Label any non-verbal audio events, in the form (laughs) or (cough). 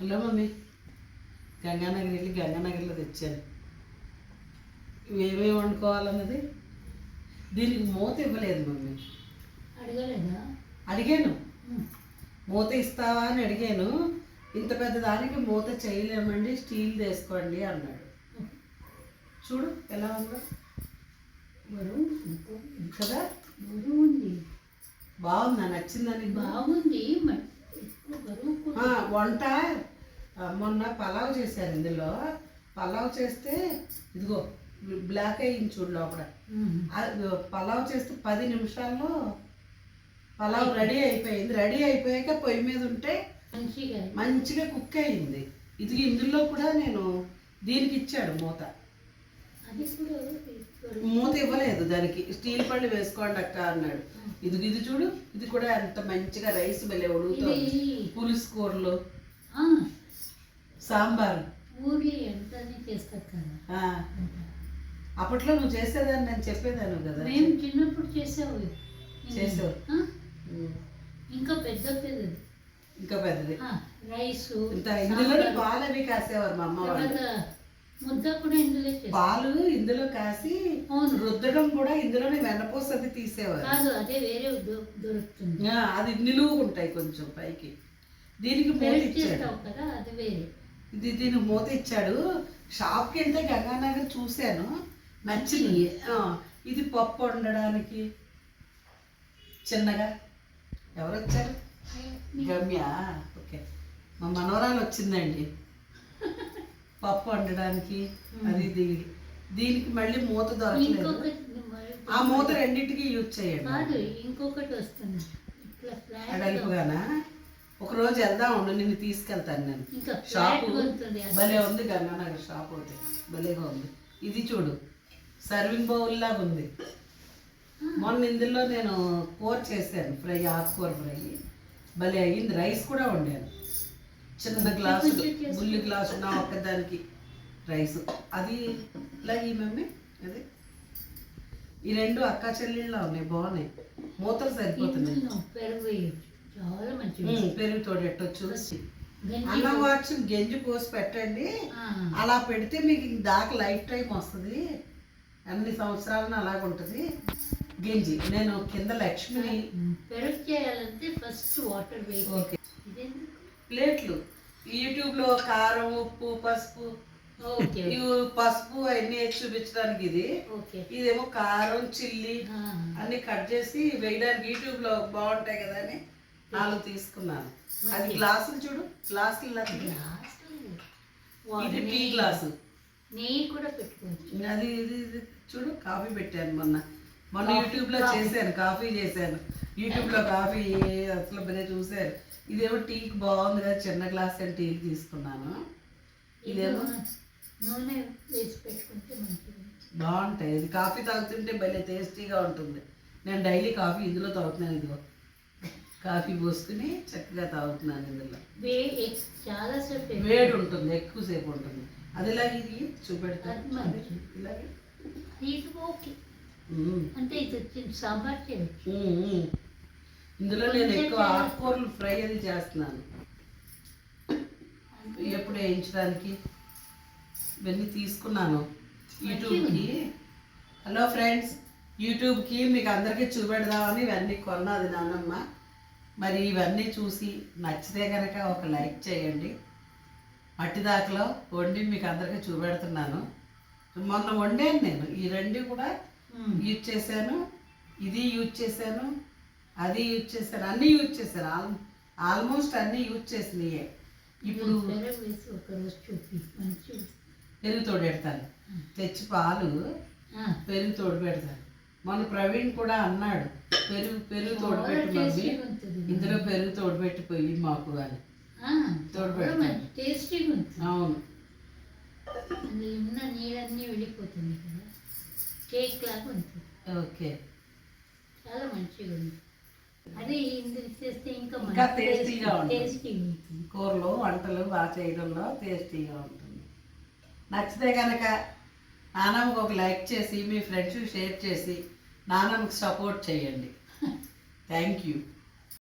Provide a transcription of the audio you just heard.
Hello mummy. Ganganagar వెళ్ళి గంగానగర్లో తెచ్చాను. ఏమేమి వండుకోవాలన్నది? దీనికి మూత ఇవ్వలేదు మమ్మీ. అడగలేదా? అడిగాను. మూత ఇస్తావా అని అడిగాను. ఇంత పెద్ద దానికి మూత చేయలేమండి స్టీల్ తీసుకోండి అన్నాడు. చూడు ఎలా ఉందో? కదా? బాగుందా? నచ్చిందని బాగుంది వంట మొన్న పలావ్ చేశారు ఇందులో. పలావ్ చేస్తే ఇదిగో బ్లాక్ అయ్యింది చూడు లోపల. పలావ్ చేస్తే పది నిమిషాల్లో పలావ్ రెడీ అయిపోయింది. రెడీ అయిపోయాక పొయ్యి మీద ఉంటే మంచిగా కుక్ అయింది. ఇది ఇందులో కూడా నేను దీనికి ఇచ్చాడు మూత. మూత ఇవ్వలేదు దానికి. స్టీల్ పళ్ళు వేసుకోండి అక్క అన్నాడు. ఇది ఇది చూడు ఇది కూడా ఎంత మంచిగా రైస్ భలే ఉడుగుతుంది పులుసు కూరలు. సాంబార్. అప్పట్లో నువ్వు చేసేదాన్ని నేను చెప్పేదాను కదా. మేము చిన్నప్పుడు చేసావు చేసావు. ఇంకా పెద్ద పెద్దది. ఇంకా పెద్దది. రైసు ఇంత ఇందులోనే సాంబారు. పాలు అవి కాసేవారు మా అమ్మ వాళ్ళు. ముద్ద కూడా ఇందులో చేస్తారు. పాలు ఇందులో కాసి. రుద్దడం కూడా ఇందులోనే వెన్నపూస అది తీసేవారు. కాదు అదే వేరే దొరుకుతుంది. అది నిలువు ఉంటాయి కొంచెం పైకి. దీనికి మూత ఇచ్చాడు. కదా అది వేరే. ఇది దీనికి మూత ఇచ్చాడు. షాప్కి వెళ్తే గంగానగర్ చూశాను. నచ్చింది. ఇది. పప్పు వండడానికి. చిన్నగా. ఎవరు వచ్చారు గమ్య. ఓకే. మా మనవరాలు వచ్చిందండి. పప్పు వండడానికి అది దీనికి దీనికి మళ్ళీ మూత దొరకలేదు. ఆ మూత రెండింటికి యూజ్ చేయండి. ఇంకొకటి వస్తుంది. అడలుపుగానా? ఒక రోజు వెళ్దాం ఉండు నిన్ను తీసుకెళ్తాను నేను. షాపు. భలే ఉంది గంగానగర్ షాప్ ఒకటి. భలేగా ఉంది. ఇది చూడు సర్వింగ్ బౌల్ లాగా ఉంది. మొన్న ఇందులో నేను కూర చేశాను ఫ్రై ఆకుకూర ఫ్రై. భలే అయ్యింది. రైస్ కూడా వండాను. చిన్న గ్లాసు బుల్లి గ్లాసు నా ఒక్కదానికి రైస్. అది ఇలా ఈ మమ్మీ అది. ఈ రెండు అక్క చెల్లెళ్ళ ఉన్నాయి బాగున్నాయి. మూతలు సరిపోతున్నాయి. పెరుగు తోడెట్టొచ్చు గంజి అన్నం వాడ్చి గెంజి పోసి పెట్టండి. అలా పెడితే మీకు దాకా లైఫ్ టైం వస్తుంది. అన్ని సంవత్సరాలను అలాగుంటుంది గెంజి. నేను కింద లక్ష్మిని పెరుగు చేయాలంటే ఫస్ట్ వాటర్ ఓకే? ప్లేట్లు. యూట్యూబ్లో కారం ఉప్పు పసుపు. ఇవి పసుపు అవన్నీ వేసి చూపించడానికి ఇది. ఓకే. ఇదేమో కారం చిల్లి అన్ని కట్ చేసి వేయడానికి యూట్యూబ్లో బాగుంటాయి కదా అని నాలుగు తీసుకున్నాను అది గ్లాసులు చూడు. గ్లాసులు. ఇది టీ గ్లాసు. నెయ్యి కూడా పెట్టుకోవచ్చు అది ఇది ఇది చూడు కాఫీ పెట్టాను మొన్న. మొన్న యూట్యూబ్లో చేశాను కాఫీ చేశాను. యూట్యూబ్లో కాఫీ అసలు భలే చూశారు. ఇదేమో టీకి బాగుంది కదా చిన్న గ్లాస్ అని టీ తీసుకున్నాను. ఇదేమో నూనె వేసి పెట్టుకుంటే బాగుంటాయి. ఇది కాఫీ తాగుతుంటే భలే టేస్టీగా ఉంటుంది. నేను డైలీ కాఫీ ఇందులో తాగుతున్నాను ఇదిగో. కాఫీ పోసుకుని చక్కగా తాగుతున్నాను ఇందులో. వే ఎక్- చాలా సేపు వేడి ఉంటుంది ఎక్కువసేపు ఉంటుంది. అది ఇలాగే ఇది? చూపెడతాను. ఇలాగే. అంటే ఇది వచ్చింది సాంబార్ చేయొచ్చు. ఇందులో నేను ఎక్కువ ఆకుకూరలు ఫ్రై అది చేస్తున్నాను. ఎప్పుడు వేయించడానికి? ఇవన్నీ తీసుకున్నాను. యూట్యూబ్కి. హలో ఫ్రెండ్స్ యూట్యూబ్కి మీకు అందరికీ చూపెడదామని ఇవన్నీ కొన్నది నాన్నమ్మ మరి ఇవన్నీ చూసి నచ్చితే కనుక ఒక లైక్ చేయండి. మట్టి దాకలో వండి మీకు అందరికీ చూపెడుతున్నాను. మొన్న వండాను నేను. ఈ రెండు కూడా. యూజ్ చేశాను. ఇది యూజ్ చేశాను. అది యూజ్ చేశాను అన్నీ యూజ్ చేశాను ఆల్ ఆల్మోస్ట్ అన్నీ యూజ్ చేసినాయే. ఇప్పుడు పెరుగు మంచిది పెరుగు తోడు పెడతాను. తెచ్చి పాలు పెరుగు తోడు పెడతాను. మొన్న ప్రవీణ్ కూడా అన్నాడు పెరుగు పెరుగు తోడు పెట్టి ఇందులో పెరుగు తోడు పెట్టి పోయి మాకు అని. తోడు పెడతాను. అవును. నీళ్ళన్నీ వెళ్ళిపోతుంది కేక్ లాగా ఉంటుంది ఓకే. చాలా మంచిగా ఉంది. అదే చేస్తే ఇంకా ఇంకా టేస్టీగా ఉంటుంది. ఉంటుంది. కూరలు వంటలు బాగా చేయడంలో టేస్టీగా ఉంటుంది. నచ్చితే కనుక నానమ్మకు ఒక లైక్ చేసి మీ ఫ్రెండ్స్కి షేర్ చేసి నానమ్మకి సపోర్ట్ చేయండి. (laughs) Thank you